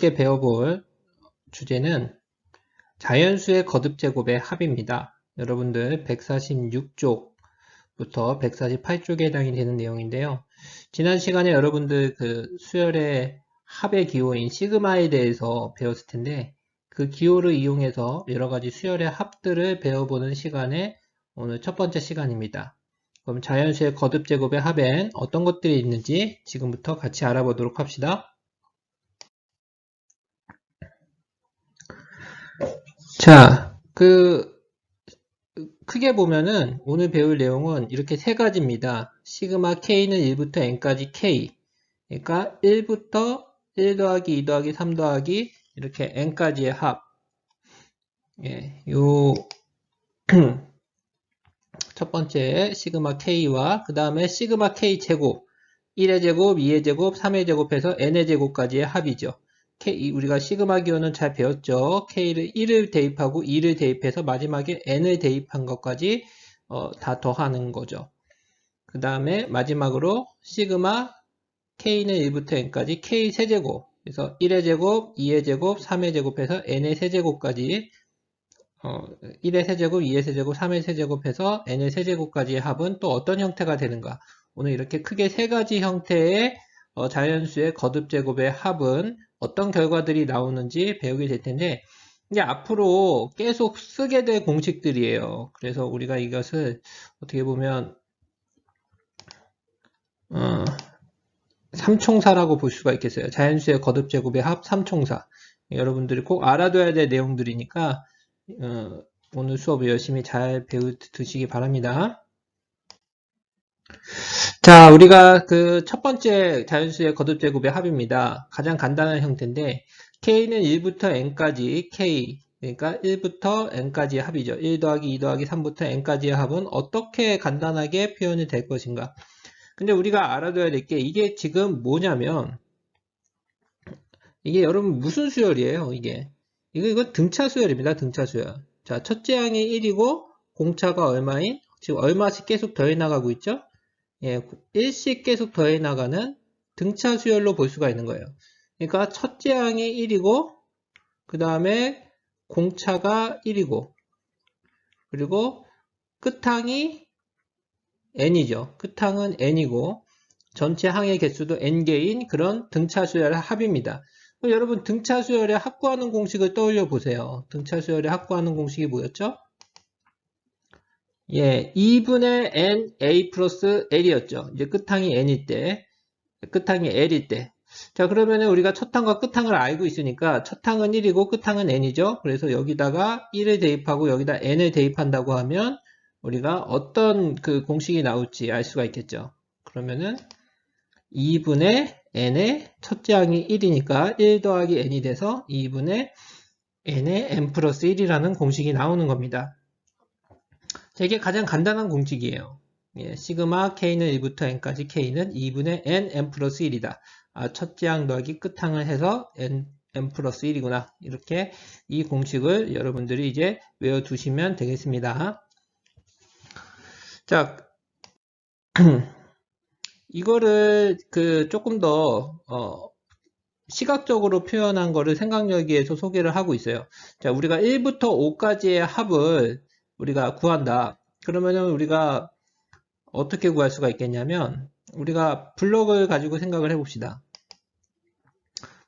함께 배워볼 주제는 자연수의 거듭 제곱의 합입니다. 여러분들 146쪽부터 148쪽에 해당이 되는 내용인데요. 지난 시간에 여러분들 그 수열의 합의 기호인 시그마에 대해서 배웠을 텐데 그 기호를 이용해서 여러 가지 수열의 합들을 배워보는 시간에 오늘 첫 번째 시간입니다. 그럼 자연수의 거듭 제곱의 합엔 어떤 것들이 있는지 지금부터 같이 알아보도록 합시다. 자, 그 크게 보면은 오늘 배울 내용은 이렇게 세 가지입니다. 시그마 K는 1부터 N까지 K. 그러니까 1부터 1 더하기 2 더하기 3 더하기 이렇게 N까지의 합. 예, 요 첫 번째 시그마 K와 그 다음에 시그마 K 제곱 1의 제곱, 2의 제곱, 3의 제곱해서 n의 제곱까지의 합이죠. K, 우리가 시그마 기호는 잘 배웠죠. K를 1을 대입하고 2를 대입해서 마지막에 n을 대입한 것까지 어, 다 더하는 거죠. 그 다음에 마지막으로 시그마 K는 1부터 n까지 K 세제곱 그래서 1의 제곱, 2의 제곱, 3의 제곱해서 n의 세제곱까지 어, 1의 세제곱, 2의 세제곱, 3의 세제곱해서 n의 세제곱까지의 합은 또 어떤 형태가 되는가? 오늘 이렇게 크게 세 가지 형태의 어, 자연수의 거듭제곱의 합은 어떤 결과들이 나오는지 배우게 될 텐데 이제 앞으로 계속 쓰게 될 공식들이에요. 그래서 우리가 이것을 어떻게 보면 어, 삼총사라고 볼 수가 있겠어요. 자연수의 거듭 제곱의 합 삼총사. 여러분들이 꼭 알아둬야 될 내용들이니까 어, 오늘 수업 열심히 잘 배우 드시기 바랍니다. 자, 우리가 그 첫 번째 자연수의 거듭 제곱의 합입니다. 가장 간단한 형태인데 k는 1부터 n까지 k 그러니까 1부터 n까지의 합이죠. 1 더하기 2 더하기 3부터 n까지의 합은 어떻게 간단하게 표현이 될 것인가. 근데 우리가 알아둬야 될 게 이게 지금 뭐냐면 이게 여러분 무슨 수열이에요 이게 이거, 이거 등차 수열입니다. 등차 수열. 자, 첫째 항이 1이고 공차가 얼마인? 지금 얼마씩 계속 더해 나가고 있죠? 예, 1씩 계속 더해 나가는 등차 수열로 볼 수가 있는 거예요. 그러니까 첫째 항이 1이고 그 다음에 공차가 1이고 그리고 끝항이 n이죠. 끝항은 n이고 전체 항의 개수도 n개인 그런 등차 수열의 합입니다. 여러분 등차 수열의 합구하는 공식을 떠올려 보세요. 등차 수열의 합구하는 공식이 뭐였죠? 예, 2분의 n a 플러스 l이었죠. 이제 끝항이 n일 때, 끝항이 l일 때. 자, 그러면 우리가 첫 항과 끝항을 알고 있으니까 첫 항은 1이고 끝항은 n이죠. 그래서 여기다가 1을 대입하고 여기다 n을 대입한다고 하면 우리가 어떤 그 공식이 나올지 알 수가 있겠죠. 그러면은 2분의 n의 첫째 항이 1이니까 1 더하기 n이 돼서 2분의 n의 n 플러스 1이라는 공식이 나오는 겁니다. 자, 이게 가장 간단한 공식이에요. 예, 시그마 k는 1부터 n까지 k는 2분의 n, n 플러스 1이다. 아, 첫째 항 더하기 끝항을 해서 n, n 플러스 1이구나. 이렇게 이 공식을 여러분들이 이제 외워두시면 되겠습니다. 자, 이거를 그 조금 더 어, 시각적으로 표현한 거를 생각력에서 소개를 하고 있어요. 자, 우리가 1부터 5까지의 합을 우리가 구한다. 그러면은 우리가 어떻게 구할 수가 있겠냐면 우리가 블럭을 가지고 생각을 해봅시다.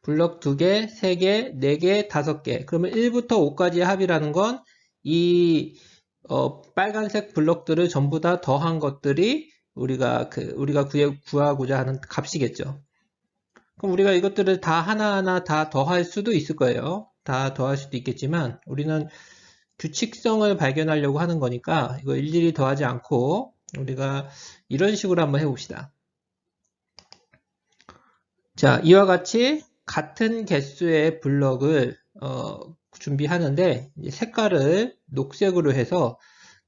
블럭 2개, 3개, 4개, 5개. 그러면 1부터 5까지의 합이라는 건이 어, 빨간색 블럭들을 전부 다 더한 것들이 우리가 그 우리가 구하고자 하는 값이겠죠. 그럼 우리가 이것들을 다 하나하나 다 더할 수도 있을 거예요. 다 더할 수도 있겠지만 우리는 규칙성을 발견하려고 하는 거니까 이거 일일이 더하지 않고 우리가 이런 식으로 한번 해봅시다. 자, 이와 같이 같은 개수의 블럭을 어, 준비하는데 색깔을 녹색으로 해서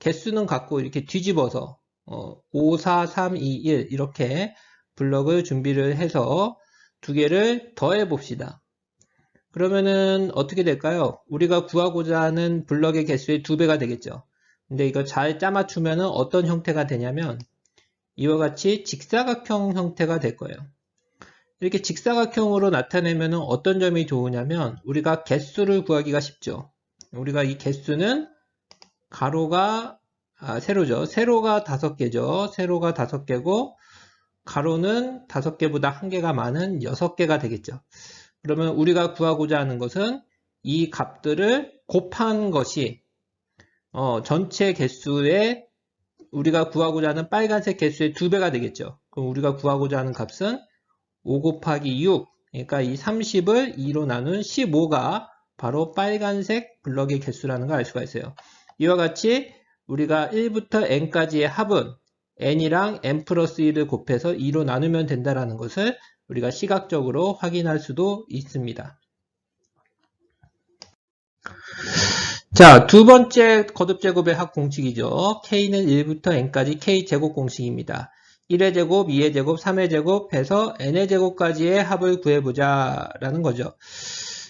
개수는 갖고 이렇게 뒤집어서 어, 5, 4, 3, 2, 1 이렇게 블럭을 준비를 해서 두 개를 더해 봅시다. 그러면은 어떻게 될까요? 우리가 구하고자 하는 블럭의 개수의 두 배가 되겠죠. 근데 이거 잘 짜맞추면은 어떤 형태가 되냐면 이와 같이 직사각형 형태가 될 거예요. 이렇게 직사각형으로 나타내면 어떤 점이 좋으냐면 우리가 개수를 구하기가 쉽죠. 우리가 이 개수는 가로가 아, 세로죠. 세로가 다섯 개죠. 세로가 다섯 개고 가로는 다섯 개보다 한 개가 많은 여섯 개가 되겠죠. 그러면 우리가 구하고자 하는 것은 이 값들을 곱한 것이 어, 전체 개수의 우리가 구하고자 하는 빨간색 개수의 두 배가 되겠죠. 그럼 우리가 구하고자 하는 값은 5 곱하기 6 그러니까 이 30을 2로 나눈 15가 바로 빨간색 블럭의 개수라는 걸 알 수가 있어요. 이와 같이 우리가 1부터 n까지의 합은 n이랑 n 플러스 1을 곱해서 2로 나누면 된다는 것을 우리가 시각적으로 확인할 수도 있습니다. 자, 두 번째 거듭제곱의 합 공식이죠. k는 1부터 n까지 k제곱 공식입니다. 1의 제곱, 2의 제곱, 3의 제곱 해서 n의 제곱까지의 합을 구해보자 라는 거죠.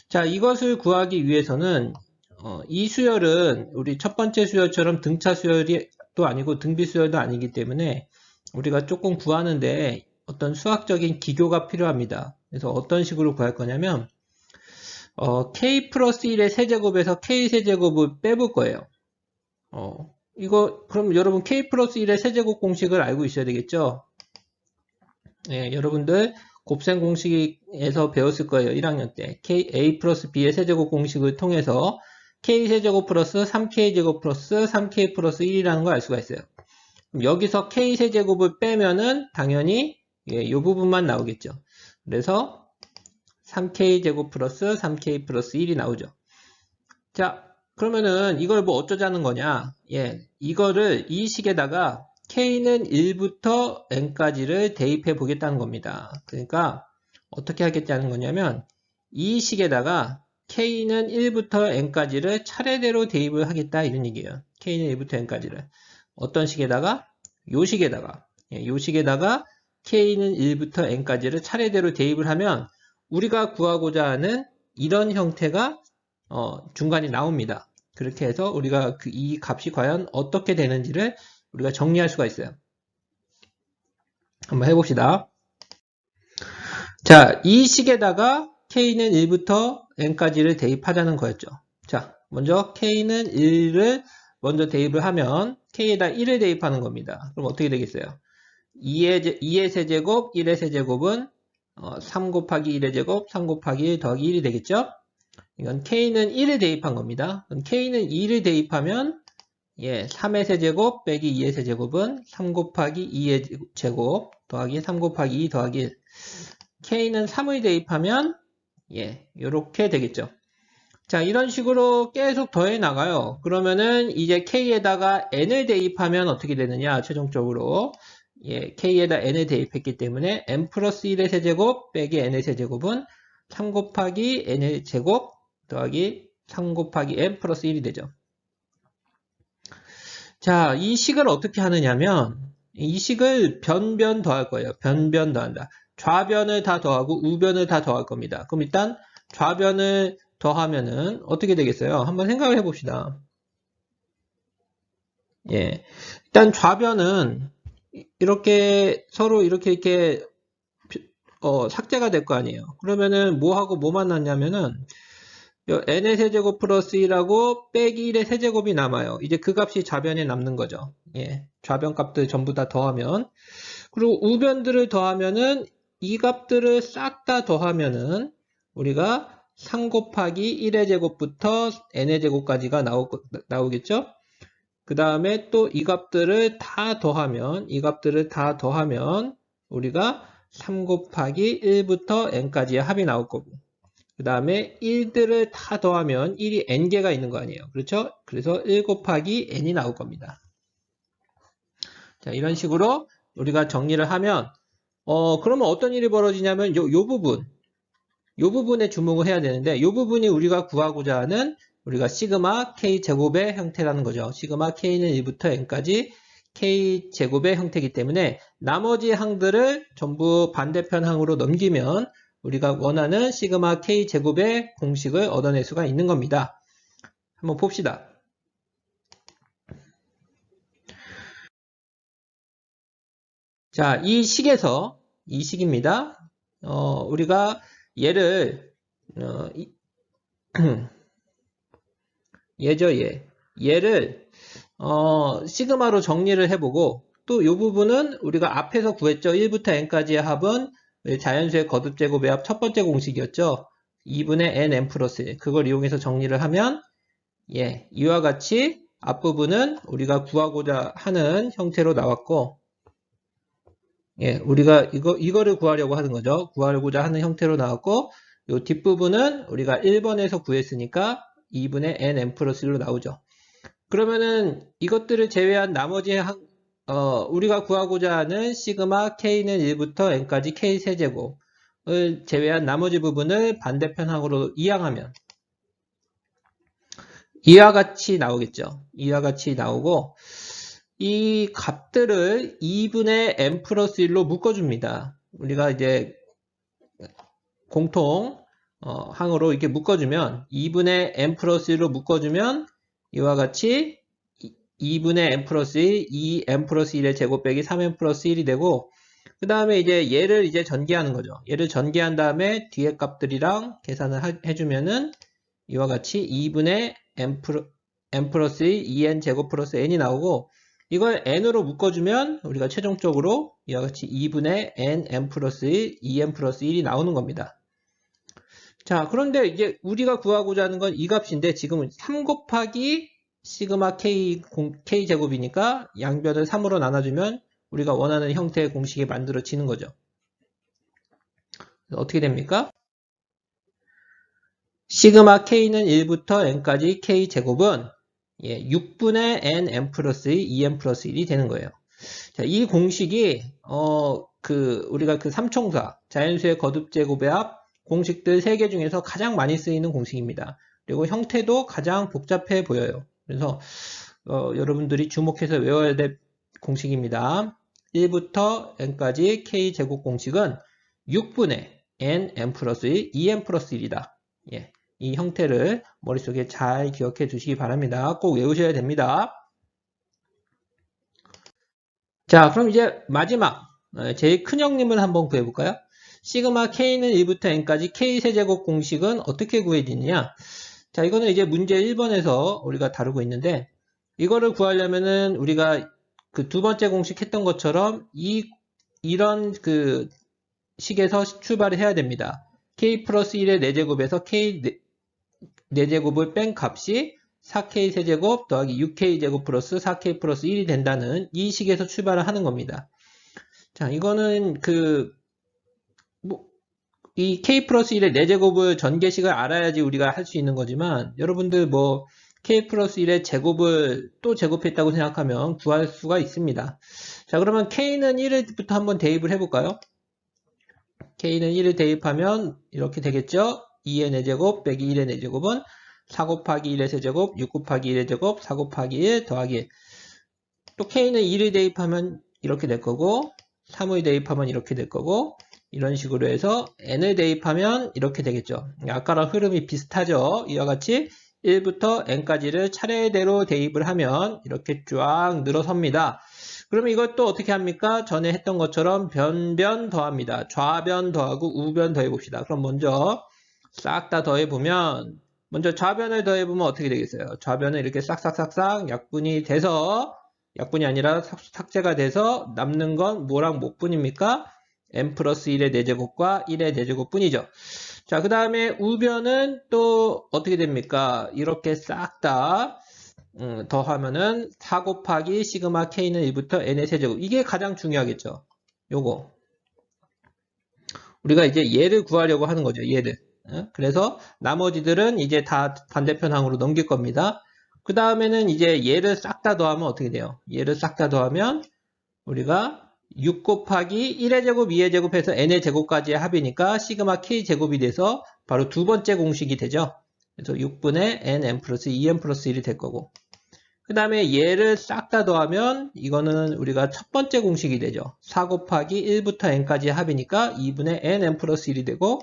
자, 이것을 구하기 위해서는 어, 이 수열은 우리 첫 번째 수열처럼 등차 수열이 또 아니고 등비 수열도 아니기 때문에 우리가 조금 구하는데 어떤 수학적인 기교가 필요합니다. 그래서 어떤 식으로 구할 거냐면 어, k 플러스 1의 세제곱에서 k 세제곱을 빼볼 거예요. 어, 이거 그럼 여러분 k 플러스 1의 세제곱 공식을 알고 있어야 되겠죠? 예, 여러분들 곱셈 공식에서 배웠을 거예요. 1학년 때. k a 플러스 b의 세제곱 공식을 통해서 k세제곱 플러스 3k제곱 플러스 3k 플러스 1이라는 걸 알 수가 있어요. 여기서 k세제곱을 빼면은 당연히 예, 이 부분만 나오겠죠. 그래서 3k제곱 플러스 3k 플러스 1이 나오죠. 자, 그러면은 이걸 뭐 어쩌자는 거냐? 예, 이거를 이 식에다가 k는 1부터 n까지를 대입해 보겠다는 겁니다. 그러니까 어떻게 하겠다는 거냐면 이 식에다가 k는 1부터 n까지를 차례대로 대입을 하겠다 이런 얘기예요. k는 1부터 n까지를 어떤 식에다가 요 식에다가 예, 요 식에다가 k는 1부터 n까지를 차례대로 대입을 하면 우리가 구하고자 하는 이런 형태가 어, 중간에 나옵니다. 그렇게 해서 우리가 그 이 값이 과연 어떻게 되는지를 우리가 정리할 수가 있어요. 한번 해봅시다. 자, 이 식에다가 k는 1부터 n까지를 대입하자는 거였죠. 자, 먼저 k는 1을 먼저 대입을 하면 k에다 1을 대입하는 겁니다. 그럼 어떻게 되겠어요? 2의, 2의 세제곱, 1의 세제곱은 어, 3 곱하기 1의 제곱, 3 곱하기 1 더하기 1이 되겠죠? 이건 k는 1을 대입한 겁니다. k는 2를 대입하면 예, 3의 세제곱 빼기 2의 세제곱은 3 곱하기 2의 제곱 더하기 3 곱하기 2 더하기 1 k는 3을 대입하면 예, 이렇게 되겠죠. 자, 이런 식으로 계속 더해 나가요. 그러면은 이제 k에다가 n을 대입하면 어떻게 되느냐, 최종적으로. 예, k에다 n을 대입했기 때문에 n 플러스 1의 세제곱 빼기 n의 세제곱은 3 곱하기 n의 제곱 더하기 3 곱하기 n 플러스 1이 되죠. 자, 이 식을 어떻게 하느냐면 이 식을 변변 더할 거예요. 변변 더한다. 좌변을 다 더하고 우변을 다 더할 겁니다. 그럼 일단 좌변을 더하면은 어떻게 되겠어요? 한번 생각을 해봅시다. 예. 일단 좌변은 이렇게 서로 이렇게 이렇게 어, 삭제가 될 거 아니에요. 그러면은 뭐하고 뭐 만났냐면은 n의 세제곱 플러스 1하고 빼기 1의 세제곱이 남아요. 이제 그 값이 좌변에 남는 거죠. 예. 좌변 값들 전부 다 더하면 그리고 우변들을 더하면은 이 값들을 싹 다 더하면은 우리가 3 곱하기 1의 제곱부터 n의 제곱까지가 나오, 나오겠죠? 그 다음에 또 이 값들을 다 더하면 이 값들을 다 더하면 우리가 3 곱하기 1부터 n까지의 합이 나올 거고 그 다음에 1들을 다 더하면 1이 n개가 있는 거 아니에요. 그렇죠? 그래서 1 곱하기 n이 나올 겁니다. 자, 이런 식으로 우리가 정리를 하면 어, 그러면 어떤 일이 벌어지냐면 요, 요 부분, 요 부분에 주목을 해야 되는데 요 부분이 우리가 구하고자 하는 우리가 시그마 k 제곱의 형태라는 거죠. 시그마 k는 1부터 n까지 k 제곱의 형태이기 때문에 나머지 항들을 전부 반대편 항으로 넘기면 우리가 원하는 시그마 k 제곱의 공식을 얻어낼 수가 있는 겁니다. 한번 봅시다. 자, 이 식에서 이 식입니다. 어, 우리가 얘를 어, 이- 얘죠 얘 얘를 어, 시그마로 정리를 해보고 또 이 부분은 우리가 앞에서 구했죠. 1부터 n까지의 합은 자연수의 거듭 제곱의 합 첫 번째 공식이었죠. 2분의 n n 플러스 1 그걸 이용해서 정리를 하면 예 이와 같이 앞부분은 우리가 구하고자 하는 형태로 나왔고 예, 우리가 이거, 이거를 구하려고 하는 거죠. 구하고자 하는 형태로 나왔고, 요 뒷부분은 우리가 1번에서 구했으니까 2분의 n, n 플러스 1로 나오죠. 그러면은 이것들을 제외한 나머지 한, 어, 우리가 구하고자 하는 시그마 k는 1부터 n까지 k 세제곱을 제외한 나머지 부분을 반대편항으로 이항하면 이와 같이 나오겠죠. 이와 같이 나오고, 이 값들을 2분의 n 플러스 1로 묶어줍니다. 우리가 이제 공통 어, 항으로 이렇게 묶어주면 2분의 n 플러스 1로 묶어주면 이와 같이 2분의 n 플러스 1, 2n 플러스 1의 제곱 빼기 3n 플러스 1이 되고 그 다음에 이제 얘를 이제 전개하는 거죠. 얘를 전개한 다음에 뒤에 값들이랑 계산을 하- 해주면은 이와 같이 2분의 n, 플러, n 플러스 1, 2n 제곱 플러스 n이 나오고 이걸 n으로 묶어주면 우리가 최종적으로 이와 같이 2분의 n, n 플러스 1, 2n 플러스 1이 나오는 겁니다. 자, 그런데 이제 우리가 구하고자 하는 건 이 값인데 지금은 3 곱하기 시그마 k, 공- k 제곱이니까 양변을 3으로 나눠주면 우리가 원하는 형태의 공식이 만들어지는 거죠. 어떻게 됩니까? 시그마 k는 1부터 n까지 k 제곱은 예, 6분의 n, n 플러스 1, 2n 플러스 1이 되는 거예요. 자, 이 공식이, 어, 그, 우리가 그 삼총사, 자연수의 거듭 제곱의 합, 공식들 3개 중에서 가장 많이 쓰이는 공식입니다. 그리고 형태도 가장 복잡해 보여요. 그래서, 어, 여러분들이 주목해서 외워야 될 공식입니다. 1부터 n까지 k 제곱 공식은 6분의 n, n 플러스 1, 2n 플러스 1이다. 예. 이 형태를 머릿속에 잘 기억해 두시기 바랍니다. 꼭 외우셔야 됩니다. 자, 그럼 이제 마지막 어, 제일 큰 형님을 한번 구해볼까요? 시그마 k는 1부터 n까지 k 세제곱 공식은 어떻게 구해지느냐? 자, 이거는 이제 문제 1번에서 우리가 다루고 있는데 이거를 구하려면은 우리가 그 두 번째 공식 했던 것처럼 이 이런 그 식에서 출발을 해야 됩니다. k 플러스 1의 4제곱에서 k 4제곱을 뺀 값이 4k 세제곱 더하기 6k 제곱 플러스 4k 플러스 1이 된다는 이 식에서 출발을 하는 겁니다. 자, 이거는 그, 뭐, 이 k 플러스 1의 4제곱을 전개식을 알아야지 우리가 할 수 있는 거지만, 여러분들 뭐, k 플러스 1의 제곱을 또 제곱했다고 생각하면 구할 수가 있습니다. 자, 그러면 k는 1부터 한번 대입을 해볼까요? k는 1을 대입하면 이렇게 되겠죠? 2의 4제곱 빼기 1의 4제곱은 4 곱하기 1의 세제곱, 6 곱하기 1의 제곱, 4 곱하기 1 더하기 1. 또 k는 1을 대입하면 이렇게 될 거고 3을 대입하면 이렇게 될 거고 이런 식으로 해서 n을 대입하면 이렇게 되겠죠. 아까랑 흐름이 비슷하죠. 이와 같이 1부터 n까지를 차례대로 대입을 하면 이렇게 쫙 늘어섭니다. 그럼 이것도 어떻게 합니까? 전에 했던 것처럼 변변 더합니다. 좌변 더하고 우변 더해봅시다. 그럼 먼저 싹 다 더해보면 먼저 좌변을 더해보면 어떻게 되겠어요? 좌변은 이렇게 싹싹싹싹 약분이 돼서 약분이 아니라 삭제가 돼서 남는 건 뭐랑 뭐뿐입니까? N 플러스 1의 4제곱과 1의 4제곱 뿐이죠. 자, 그 다음에 우변은 또 어떻게 됩니까? 이렇게 싹다 음, 더하면은 4 곱하기 시그마 k는 1부터 n의 세제곱. 이게 가장 중요하겠죠. 요거. 우리가 이제 얘를 구하려고 하는 거죠. 얘를. 어? 그래서 나머지들은 이제 다 반대편항으로 넘길 겁니다. 그 다음에는 이제 얘를 싹 다 더하면 어떻게 돼요? 얘를 싹 다 더하면 우리가 6 곱하기 1의 제곱, 2의 제곱해서 n의 제곱까지의 합이니까 시그마 k 제곱이 돼서 바로 두 번째 공식이 되죠. 그래서 6분의 n, n 플러스 2n 플러스 1이 될 거고 그 다음에 얘를 싹 다 더하면 이거는 우리가 첫 번째 공식이 되죠. 4 곱하기 1부터 n까지의 합이니까 2분의 n, n 플러스 1이 되고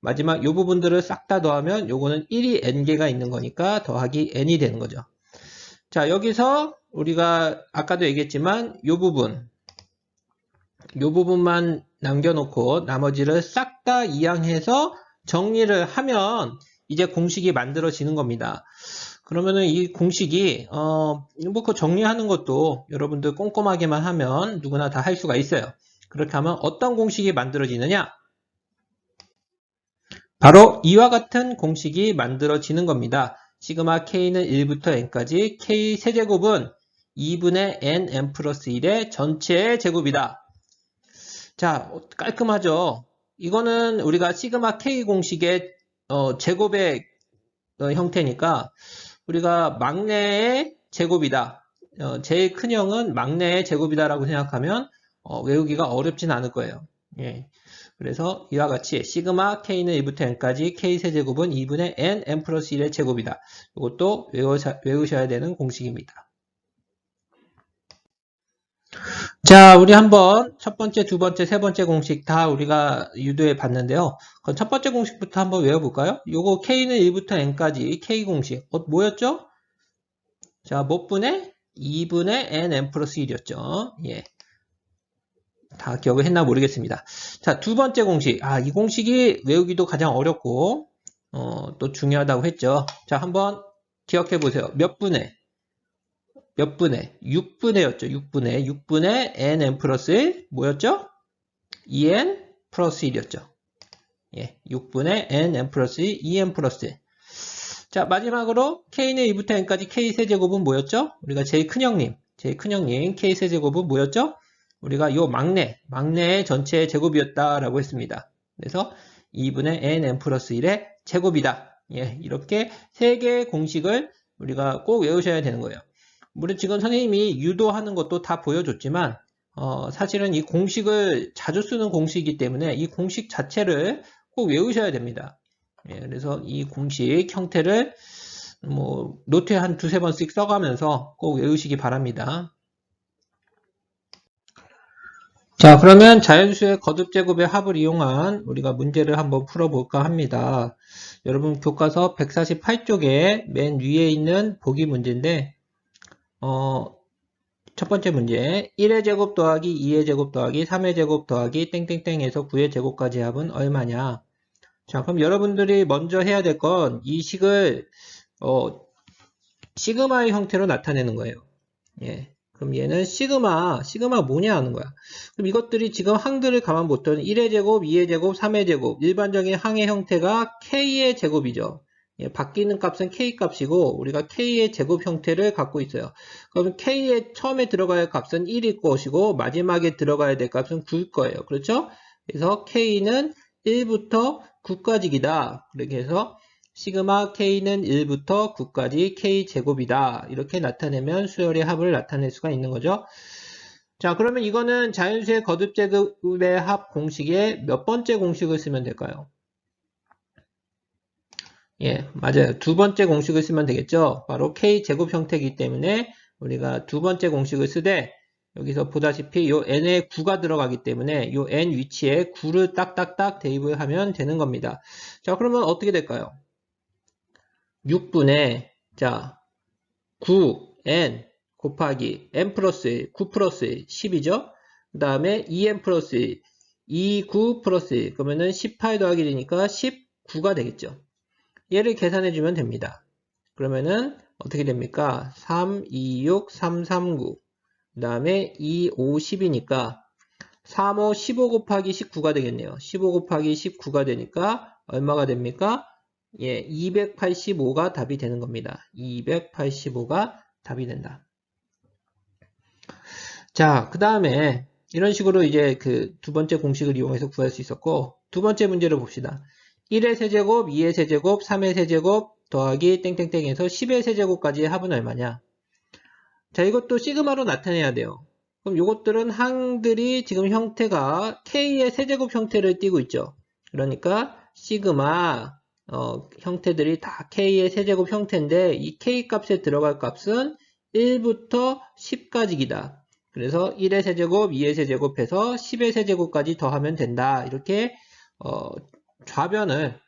마지막 이 부분들을 싹 다 더하면 요거는 1이 n개가 있는 거니까 더하기 n이 되는 거죠. 자 여기서 우리가 아까도 얘기했지만 이 부분 요 부분만 남겨놓고 나머지를 싹 다 이항해서 정리를 하면 이제 공식이 만들어지는 겁니다. 그러면은 이 공식이 어뭐그 정리하는 것도 여러분들 꼼꼼하게만 하면 누구나 다 할 수가 있어요. 그렇게 하면 어떤 공식이 만들어지느냐? 바로 이와 같은 공식이 만들어지는 겁니다. 시그마 k는 1부터 n까지 k 세제곱은 2분의 n n 플러스 1의 전체의 제곱이다. 자, 깔끔하죠? 이거는 우리가 시그마 k 공식의 어, 제곱의 어, 형태니까 우리가 막내의 제곱이다. 어, 제일 큰 형은 막내의 제곱이다라고 생각하면 어, 외우기가 어렵진 않을 거예요. 예. 그래서 이와 같이 시그마 k는 1부터 n까지 k 세제곱은 2분의 n n 플러스 1의 제곱이다. 이것도 외우셔, 외우셔야 되는 공식입니다. 자, 우리 한번 첫 번째, 두 번째, 세 번째 공식 다 우리가 유도해 봤는데요. 그럼 첫 번째 공식부터 한번 외워볼까요? 요거 k는 1부터 n까지 k 공식 어, 뭐였죠? 자, 몇 분의? 2분의 n n 플러스 1이었죠. 예. 다 기억을 했나 모르겠습니다. 자, 두 번째 공식. 아, 이 공식이 외우기도 가장 어렵고, 어, 또 중요하다고 했죠. 자, 한번 기억해 보세요. 몇 분의? 몇 분의? 6분의였죠. 6분의. 6분의 nn 플러스 1. 뭐였죠? 2n 플러스 1이었죠. 예, 6분의 nn 플러스 1, 2n 플러스 1. 자, 마지막으로 k는 2부터 n까지 k 세제곱은 뭐였죠? 우리가 제일 큰형님, 제일 큰형님 k 세제곱은 뭐였죠? 우리가 요 막내, 막내의 전체의 제곱이었다라고 했습니다. 그래서 2분의 n n 플러스 1의 제곱이다. 예, 이렇게 세 개의 공식을 우리가 꼭 외우셔야 되는 거예요. 물론 지금 선생님이 유도하는 것도 다 보여줬지만 어, 사실은 이 공식을 자주 쓰는 공식이기 때문에 이 공식 자체를 꼭 외우셔야 됩니다. 예, 그래서 이 공식 형태를 뭐 노트에 한 두세 번씩 써가면서 꼭 외우시기 바랍니다. 자, 그러면 자연수의 거듭 제곱의 합을 이용한 우리가 문제를 한번 풀어볼까 합니다. 여러분 교과서 148쪽에 맨 위에 있는 보기 문제인데 어, 첫 번째 문제 1의 제곱 더하기 2의 제곱 더하기 3의 제곱 더하기 땡땡땡에서 9의 제곱까지 합은 얼마냐 자 그럼 여러분들이 먼저 해야 될 건 이 식을 어, 시그마의 형태로 나타내는 거예요 예. 그럼 얘는 시그마, 시그마 뭐냐 하는 거야. 그럼 이것들이 지금 항들을 가만 보면 1의 제곱, 2의 제곱, 3의 제곱. 일반적인 항의 형태가 k의 제곱이죠. 예, 바뀌는 값은 k 값이고 우리가 k의 제곱 형태를 갖고 있어요. 그럼 k의 처음에 들어가야 할 값은 1일 것이고 마지막에 들어가야 될 값은 9일 거예요. 그렇죠? 그래서 k는 1부터 9까지이다. 그렇게 해서 시그마 k는 1부터 9까지 k제곱이다. 이렇게 나타내면 수열의 합을 나타낼 수가 있는 거죠. 자, 그러면 이거는 자연수의 거듭제곱의 합 공식의 몇 번째 공식을 쓰면 될까요? 예, 맞아요. 두 번째 공식을 쓰면 되겠죠. 바로 k제곱 형태이기 때문에 우리가 두 번째 공식을 쓰되 여기서 보다시피 요 n에 9가 들어가기 때문에 요 n 위치에 9를 딱딱딱 대입을 하면 되는 겁니다. 자, 그러면 어떻게 될까요? 6분의 자 9n 곱하기 n 플러스 1, 9 플러스 1, 10이죠. 그 다음에 2n 플러스 1, 2, 9 플러스 1 그러면은 18 더하기 되니까 19가 되겠죠. 얘를 계산해 주면 됩니다. 그러면은 어떻게 됩니까? 3, 2, 6, 3, 3, 9. 그 다음에 2, 5, 10이니까 3, 5, 15 곱하기 19가 되겠네요. 15 곱하기 19가 되니까 얼마가 됩니까? 예, 285가 답이 되는 겁니다. 285가 답이 된다. 자, 그 다음에 이런 식으로 이제 그 두 번째 공식을 이용해서 구할 수 있었고 두 번째 문제를 봅시다. 1의 세제곱, 2의 세제곱, 3의 세제곱 더하기 땡땡땡에서 10의 세제곱까지의 합은 얼마냐? 자, 이것도 시그마로 나타내야 돼요. 그럼 이것들은 항들이 지금 형태가 K의 세제곱 형태를 띠고 있죠. 그러니까 시그마 어, 형태들이 다 K의 세제곱 형태인데 이 K 값에 들어갈 값은 1부터 10까지이다. 그래서 1의 세제곱, 2의 세제곱해서 10의 세제곱까지 더하면 된다. 이렇게 어, 좌변을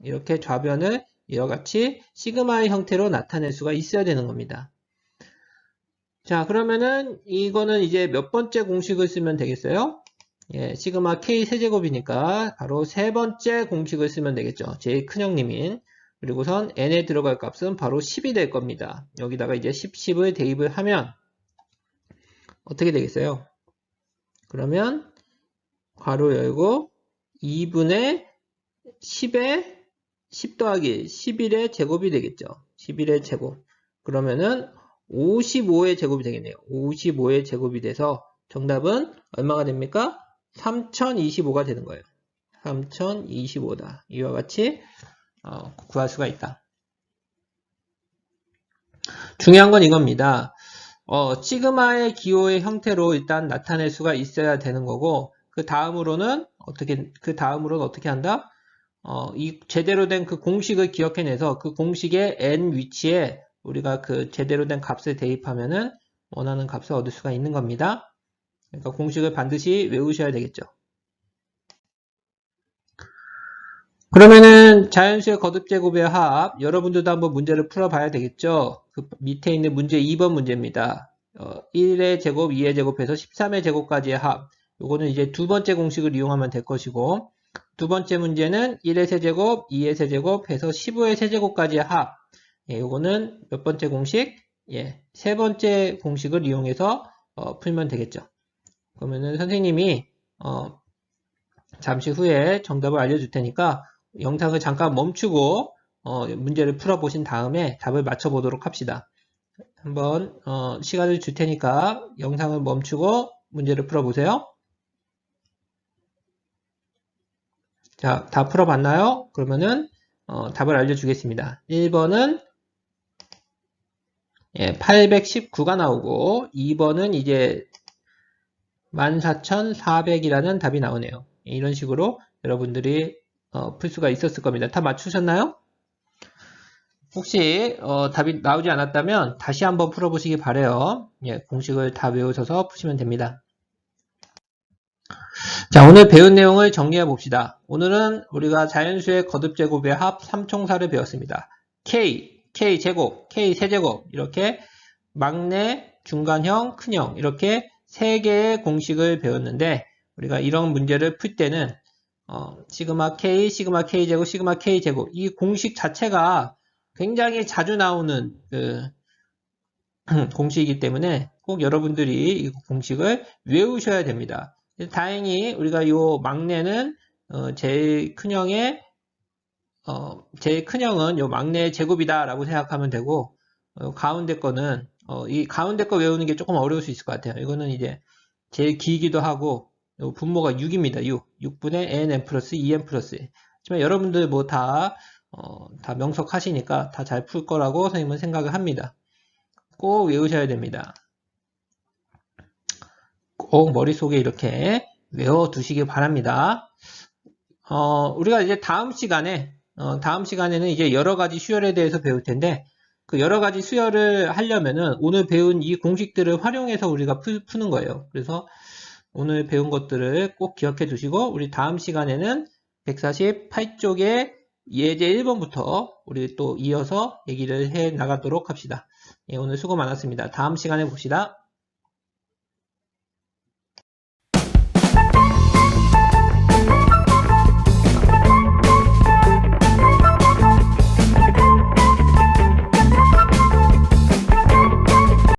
이렇게 좌변을 이와 같이 시그마의 형태로 나타낼 수가 있어야 되는 겁니다. 자, 그러면은 이거는 이제 몇 번째 공식을 쓰면 되겠어요? 예, 시그마 K 세제곱이니까 바로 세 번째 공식을 쓰면 되겠죠. 제일 큰 형님인. 그리고선 n에 들어갈 값은 바로 10이 될 겁니다. 여기다가 이제 10, 10을 대입을 하면 어떻게 되겠어요? 그러면 괄호 열고 2분의 10에 10 더하기 11의 제곱이 되겠죠. 11의 제곱. 그러면은 55의 제곱이 되겠네요. 55의 제곱이 돼서 정답은 얼마가 됩니까? 3025가 되는 거예요. 3025다. 이와 같이 어, 구할 수가 있다. 중요한 건 이겁니다. 어, 시그마의 기호의 형태로 일단 나타낼 수가 있어야 되는 거고 그 다음으로는 어떻게 그 다음으로는 어떻게 한다? 어, 이 제대로 된 그 공식을 기억해내서 그 공식의 n 위치에 우리가 그 제대로 된 값을 대입하면은 원하는 값을 얻을 수가 있는 겁니다. 그러니까 공식을 반드시 외우셔야 되겠죠. 그러면은 자연수의 거듭 제곱의 합 여러분들도 한번 문제를 풀어봐야 되겠죠. 그 밑에 있는 문제 2번 문제입니다. 어, 1의 제곱, 2의 제곱해서 13의 제곱까지의 합. 요거는 이제 두 번째 공식을 이용하면 될 것이고 두 번째 문제는 1의 세제곱, 2의 세제곱 해서 15의 세제곱까지의 합. 예, 요거는 몇 번째 공식? 예, 세 번째 공식을 이용해서 어, 풀면 되겠죠. 그러면은 선생님이 어, 잠시 후에 정답을 알려줄 테니까 영상을 잠깐 멈추고 어, 문제를 풀어보신 다음에 답을 맞춰보도록 합시다. 한번 어, 시간을 줄 테니까 영상을 멈추고 문제를 풀어보세요. 자, 다 풀어봤나요? 그러면은 어, 답을 알려주겠습니다. 1번은 예, 819가 나오고 2번은 이제 14,400이라는 답이 나오네요. 이런 식으로 여러분들이 어, 풀 수가 있었을 겁니다. 다 맞추셨나요? 혹시 어, 답이 나오지 않았다면 다시 한번 풀어보시기 바래요. 예, 공식을 다 외우셔서 푸시면 됩니다. 자, 오늘 배운 내용을 정리해 봅시다. 오늘은 우리가 자연수의 거듭 제곱의 합 3총사를 배웠습니다. K, K 제곱, K 세제곱 이렇게 막내, 중간형, 큰형 이렇게 세 개의 공식을 배웠는데 우리가 이런 문제를 풀 때는 어, 시그마 K, 시그마 K 제곱, 시그마 K 제곱 이 공식 자체가 굉장히 자주 나오는 그 공식이기 때문에 꼭 여러분들이 이 공식을 외우셔야 됩니다. 다행히 우리가 이 막내는 어, 제일 큰형의 어, 제일 큰형은 이 막내의 제곱이다 라고 생각하면 되고 어, 가운데 거는 어, 이 가운데 거 외우는 게 조금 어려울 수 있을 것 같아요. 이거는 이제 제일 길기도 하고 분모가 6입니다. 6. 6분의 n 플러스 2n 플러스 하지만 여러분들 뭐 다, 어, 다 명석하시니까 다 잘 풀 거라고 선생님은 생각을 합니다. 꼭 외우셔야 됩니다. 꼭 머릿속에 이렇게 외워두시기 바랍니다. 어, 우리가 이제 다음 시간에, 어, 다음 시간에는 이제 여러 가지 수열에 대해서 배울 텐데, 그 여러 가지 수열을 하려면은 오늘 배운 이 공식들을 활용해서 우리가 푸, 푸는 거예요. 그래서 오늘 배운 것들을 꼭 기억해 두시고 우리 다음 시간에는 148쪽에 예제 1번부터 우리 또 이어서 얘기를 해 나가도록 합시다. 예, 오늘 수고 많았습니다. 다음 시간에 봅시다.